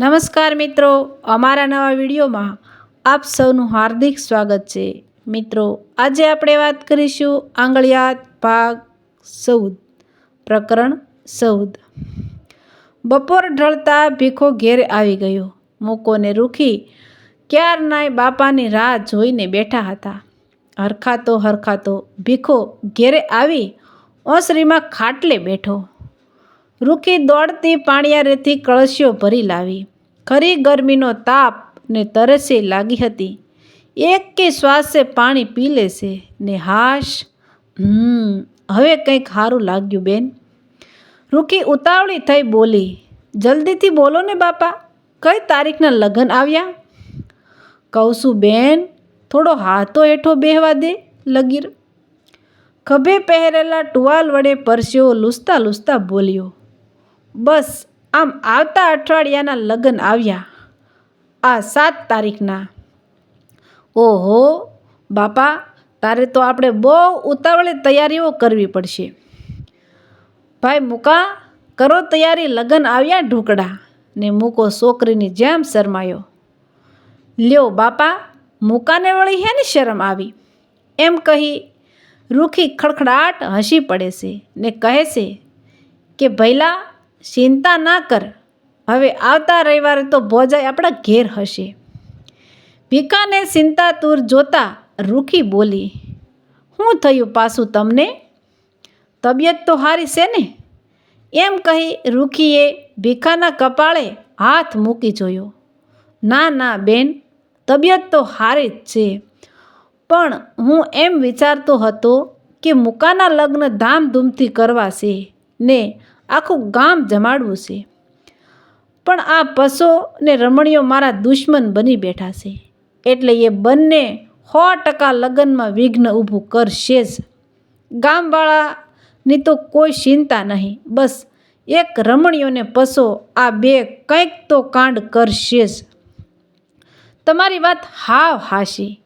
નમસ્કાર મિત્રો, અમારા નવા વિડીયોમાં આપ સૌનું હાર્દિક સ્વાગત છે. મિત્રો, આજે આપણે વાત કરીશું આંગળિયાત ભાગ ચૌદ, પ્રકરણ ચૌદ. બપોર ઢળતા ભીખો ઘેર આવી ગયો. મૂકોને રૂખી ક્યારનાય બાપાની રાહ જોઈને બેઠા હતા. હરખાતો હરખાતો ભીખો ઘેરે આવી ઓસરીમાં ખાટલે બેઠો. રૂખી દોડતી પાણીયારેથી કળશીઓ ભરી લાવી. ખરી ગરમીનો તાપ ને તરસે લાગી હતી. એક કે શ્વાસે પાણી પી લેશે ને હાશ. હમ, હવે કંઈક સારું લાગ્યું બેન. રૂખી ઉતાવળી થઈ બોલી, જલ્દીથી બોલો ને બાપા, કઈ તારીખના લગ્ન આવ્યા? કહું છું બેન, થોડો હાથો હેઠો બેહવા દે, લગીર. ખભે પહેરેલા ટુવાલ વડે પરસ્યો લૂસતા લૂસતા બોલ્યો. બસ, આમ આવતા અઠવાડિયાના લગ્ન આવ્યા. આ સાત તારીખના. ઓહો, બાપા, તારે તો આપણે બહુ ઉતાવળે તૈયારીઓ કરવી પડશે. ભાઈ મૂકા, કરો તૈયારી, લગ્ન આવ્યા ઢોકળા. ને મૂકો છોકરીની જેમ શરમાયો. લ્યો બાપા, મૂકાને વળી હે ને શરમ આવી. એમ કહી રૂખી ખડખડાટ હસી પડે છે ને કહે છે કે, ભૈલા ચિંતા ના કર. હવે આવતા રવિવારે તો ભોજાઈ આપણા ઘેર હશે. ભીખાને ચિંતાતુર જોતા રૂખી બોલી શું થયું પાછું તમને? તબિયત તો સારી છે ને? એમ કહી રૂખીએ ભીખાના કપાળે હાથ મૂકી જોયો. ના ના, બેન, તબિયત તો હારી જ છે. પણ હું એમ વિચારતો હતો કે મુકાના લગ્ન ધામધૂમથી કરવા છે ને આખું ગામ જમાડવું છે. પણ આ પશો ને રમણીઓ મારા દુશ્મન બની બેઠા છે. એટલે એ બંને સો ટકા લગ્નમાં વિઘ્ન ઊભું કરશે જ. ગામવાળાની તો કોઈ ચિંતા નહીં. બસ એક રમણીઓને પશો આ બે કંઈક તો કાંડ કરશે જ. તમારી વાત હાવ હાશી.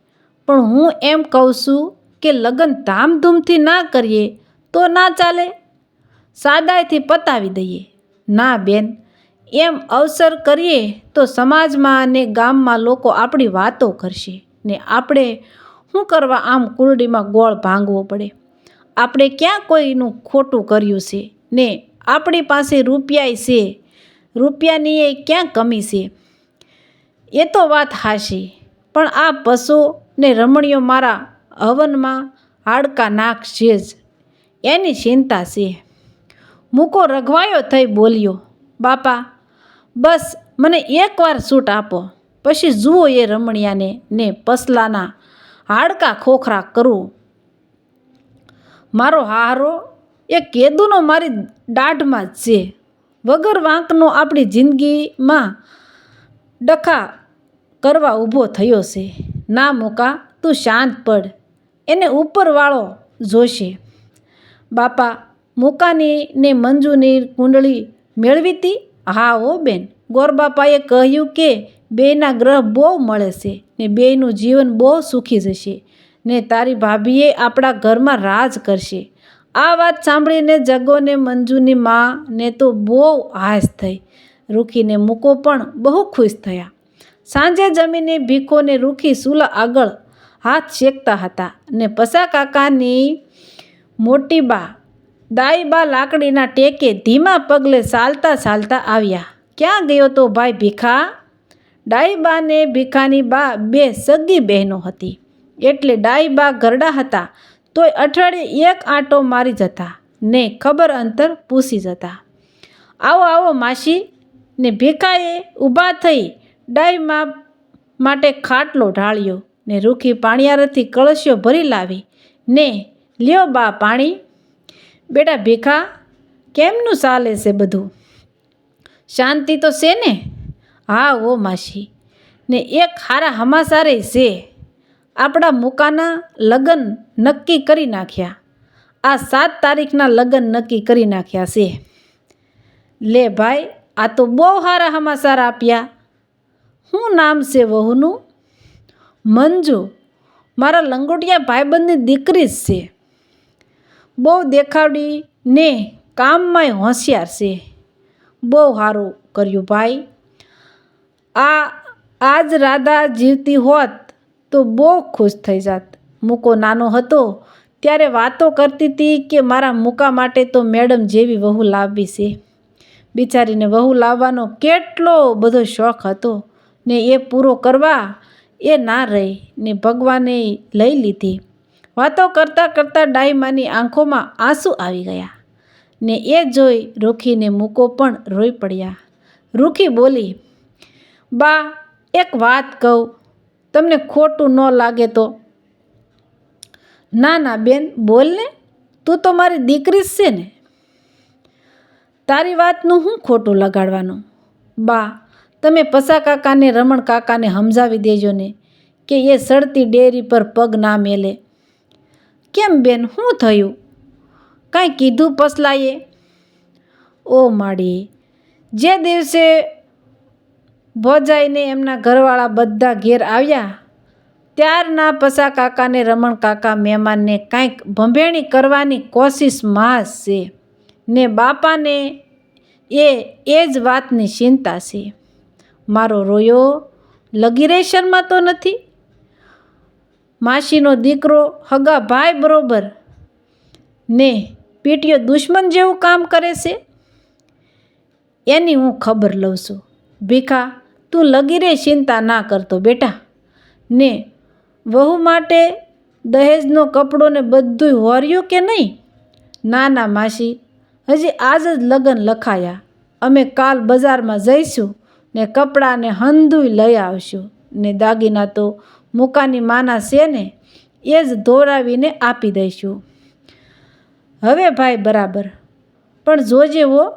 પણ હું એમ કહું છું કે લગ્ન ધામધૂમથી ના કરીએ તો ના ચાલે? સાદાઈથી પતાવી દઈએ. ના, બેન, એમ અવસર કરીએ તો સમાજમાં અને ગામમાં લોકો આપણી વાતો કરશે ને આપણે શું કરવા આમ કુરડીમાં ગોળ ભાંગવો પડે? આપણે ક્યાં કોઈનું ખોટું કર્યું છે ને આપણી પાસે રૂપિયાય છે? રૂપિયાની એ ક્યાં કમી છે? એ તો વાત હાશી પણ આ પશુ ને રમણીઓ મારા હવનમાં હાડકા નાખશે જ. એની ચિંતા છે. મૂકો રઘવાયો થઈ બોલ્યો, બાપા, બસ મને એકવાર સૂટ આપો, પછી જુઓ એ રમણીયાને ને પસલાના હાડકા ખોખરા કરું. મારો હારો એ કેદુનો મારી દાઢમાં જ છે. વગર વાંકનો આપણી જિંદગીમાં ડખા કરવા ઊભો થયો છે. ના મૂકા, તું શાંત પડ. એને ઉપરવાળો જોશે. બાપા મૂકાની ને મંજુની કુંડળી મેળવી હતી હા ઓ બેન, ગોરબાપાએ કહ્યું કે બેના ગ્રહ બહુ મળે છે ને બેયનું જીવન બહુ સુખી જશે ને તારી ભાભીએ આપણા ઘરમાં રાજ કરશે. આ વાત સાંભળીને જગોને મંજુની માં ને તો બહુ હાશ થઈ. રૂખીને મૂકો પણ બહુ ખુશ થયા. સાંજે જમીને ભીખોને રૂખી સુલા આગળ હાથ શેકતા હતા ને પસા કાકાની મોટી બા દાઈ બા લાકડીના ટેકે ધીમા પગલે ચાલતા ચાલતા આવ્યા. ક્યાં ગયો તો ભાઈ ભીખા? ડાઈ બા ને ભીખાની બા, બે સગી બહેનો હતી. એટલે ડાઈ બા ઘરડા હતા, તોય અઠવાડિયે એક આંટો મારી જતા ને ખબર અંતર પૂછી જતા. આવો આવો માસી. ને ભીખાએ ઊભા થઈ ડાઈમા માટે ખાટલો ઢાળ્યો ને રૂખી પાણીયારથી કળશીઓ ભરી લાવી ને લ્યો બા પાણી. બેટા ભીખા કેમનું ચાલે છે બધું? શાંતિ તો છે ને? હા, ઓ માસી. ને એક હારા હમાસારે છે. આપણા મુકાના લગ્ન નક્કી કરી નાખ્યા. આ સાત તારીખના લગ્ન નક્કી કરી નાખ્યા છે. લે ભાઈ, આ તો બહુ સારા હમાસાર આપ્યા. શું નામ છે વહુનું? મંજુ. મારા લંગોટિયા ભાઈબંધની દીકરી જ છે. બહુ દેખાવડી ને કામમાંય હોશિયાર છે. બહુ સારું કર્યું ભાઈ. આ, આજ રાધા જીવતી હોત તો બહુ ખુશ થઈ જાત. મૂકો નાનો હતો, ત્યારે વાતો કરતી હતી કે મારા મૂકા માટે તો મેડમ જેવી વહુ લાવવી છે. બિચારીને વહુ લાવવાનો કેટલો બધો શોખ હતો ને એ પૂરો કરવા એ ના રહી ને ભગવાને લઈ લીધી. વાતો કરતાં કરતાં ડાયમાની આંખોમાં આંસુ આવી ગયા ને એ જોઈ રૂખીને મૂકો પણ રોઈ પડ્યા. રૂખી બોલી, બા, એક વાત કહું, તમને ખોટું ન લાગે તો. ના ના, બેન, બોલ ને, તું તો મારી દીકરી જ છે ને. તારી વાતનું હું ખોટું લગાડવાનું? બા, તમે પસા કાકાને, રમણ કાકાને સમજાવી દેજો ને કે એ સડતી ડેરી પર પગ ના મેલે. કેમ બેન, શું થયું? કાંઈ કીધું પસલાએ? ઓ માડી, જે દિવસે ભોજાઈને એમના ઘરવાળા બધા ઘેર આવ્યા, ત્યારના પસા કાકાને રમણ કાકા મહેમાનને કાંઈક ભંભેણી કરવાની કોશિશમાં જ છે, ને બાપાને એ એ જ વાતની ચિંતા છે. મારો રોયો લગીરે રેશનમાં તો નથી? માસીનો દીકરો હગા ભાઈ બરોબર ને પીટીઓ દુશ્મન જેવું કામ કરે છે? એની હું ખબર લઉં છું. ભીખા, તું લગી રે, ચિંતા ના કરતો બેટા. ને વહુ માટે દહેજનો કપડો ને બધું હોર્યું કે નહીં? ના ના, માસી. હજી આજ જ લગ્ન લખાયા. અમે કાલ બજારમાં જઈશું ને કપડાને હંધુય લઈ આવશું. ને દાગીના તો મુકાની માના છે એ જ ધોરાવીને આપી દઈશું. હવે ભાઈ બરાબર. પણ જોજે હો.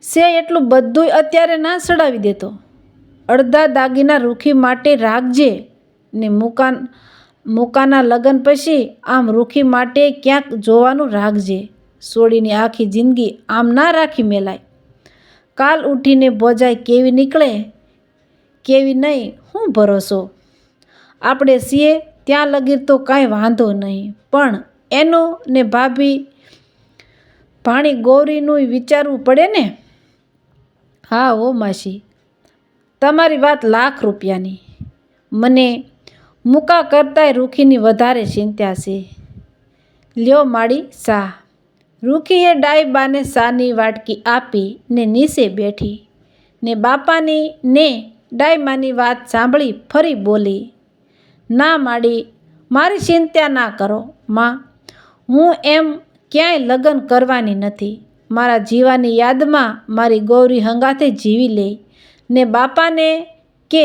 છે એટલું બધુંય અત્યારે ના સડાવી દેતો. અડધા દાગીના રૂખી માટે રાખજે ને મુકાન, મુકાના લગ્ન પછી આમ રૂખી માટે ક્યાંક જોવાનું રાખજે. સોડીની આખી જિંદગી આમ ના રાખી મેલાય. કાલ ઉઠીને બોજાય કેવી નીકળે, કેવી નહીં હું ભરોસો? આપણે છીએ, ત્યાં લગી તો કાંઈ વાંધો નહીં. પણ એનો ને ભાભી ભાણી ગૌરીનું વિચારવું પડે ને? હા, ઓ માસી. તમારી વાત લાખ રૂપિયાની. મને મૂકા કરતાંય રૂખીની વધારે ચિંતા છે. લ્યો માડી સા. રૂખીએ ડાયબાને સાની વાટકી આપી ને નીચે બેઠી ને બાપાની ને ડાઈમાની વાત સાંભળી ફરી બોલી, ના માડી, મારી ચિંતા ના કરો, માં. હું એમ ક્યાંય લગ્ન કરવાની નથી. મારા જીવાની યાદમાં મારી ગૌરી હંગાથે જીવી લે. ને બાપાને કે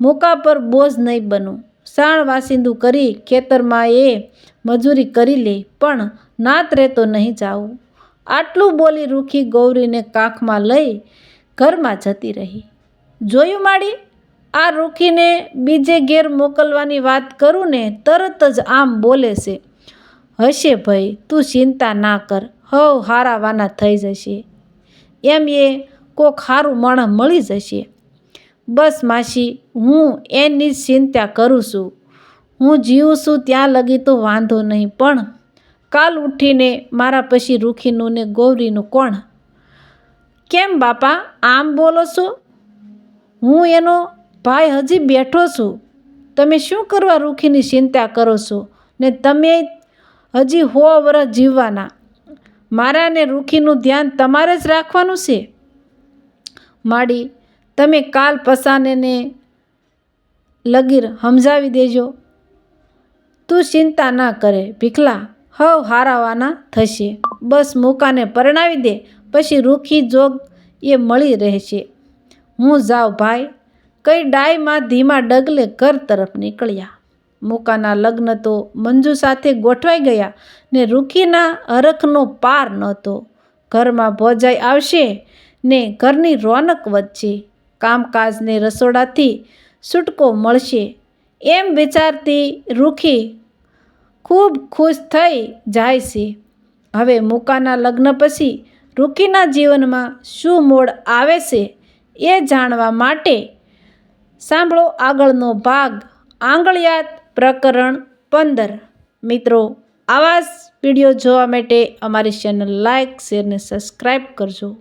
મૂકા પર બોઝ નહીં બનું. સાણ વાસિંદુ કરી ખેતરમાં એ મજૂરી કરી લે, પણ નાત રહેતો નહીં જાવું આટલું બોલી રૂખી ગૌરીને કાખમાં લઈ ઘરમાં જતી રહી. જોયું માડી? આ રૂખીને બીજે ઘેર મોકલવાની વાત કરું ને તરત જ આમ બોલે છે, હશે ભાઈ, તું ચિંતા ના કર, હવ હારાવાના થઈ જશે. એમ એ કોક સારું માણસ મળી જશે. બસ માસી, હું એની જ ચિંતા કરું છું. હું જીવું છું ત્યાં લગી તો વાંધો નહીં, પણ કાલ ઉઠીને મારા પછી રૂખીનું ને ગૌરીનું કોણ? કેમ બાપા, આમ બોલો છો? હું એનો ભાઈ હજી બેઠો છું. તમે શું કરવા રૂખીની ચિંતા કરો છો? ને તમે હજી હો વર્ષ જીવવાના. મારા ને રૂખીનું ધ્યાન તમારે જ રાખવાનું છે? માડી, તમે કાલ પસાનેને લગીર સમજાવી દેજો. તું ચિંતા ના કરે, ભીખલા. હવ હારાવાના થશે. બસ મૂકાને પરણાવી દે, પછી રૂખી જોગ એ મળી રહેશે. હું જાઉં ભાઈ. કઈ ડાયમાં ધીમા ડગલે ઘર તરફ નીકળ્યા. મૂકાના લગ્ન તો મંજુ સાથે ગોઠવાઈ ગયા ને રૂખીના હરખનો પાર નહોતો. ઘરમાં ભોજાઈ આવશે ને ઘરની રોનક વધશે. કામકાજને રસોડાથી છૂટકો મળશે. એમ વિચારતી રૂખી ખૂબ ખુશ થઈ જાય છે. હવે મૂકાના લગ્ન પછી રૂખીના જીવનમાં શું મોડ આવે છે? એ જાણવા માટે સાંભળો આગળનો ભાગ. આંગળિયાત પ્રકરણ પંદર. મિત્રો, આવા જ વીડિયો જોવા માટે અમારી ચેનલ લાઇક શેર ને સબસ્ક્રાઈબ કરજો.